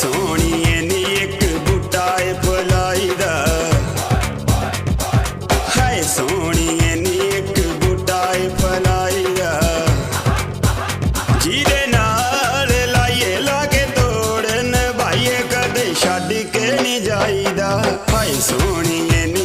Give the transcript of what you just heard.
ਸੋਹਣੀਏ ਨੀ ਇੱਕ ਬੂਟਾ ਏ ਫੁਲਾਈ ਦਾ। ਹਾਏ, ਸੋਹਣੀਏ ਨੀ ਇੱਕ ਬੂਟਾ ਏ ਫੁਲਾਈ ਦਾ। ਜਿਹਦੇ ਨਾਲ ਲਾਈਏ, ਲਾਗੇ ਤੋੜਨ, ਭਾਈਏ ਕਦੇ ਛੱਡ ਕੇ ਨਹੀਂ ਜਾਈਦਾ। ਹਾਏ, ਸੋਹਣੀਏ ਨੀ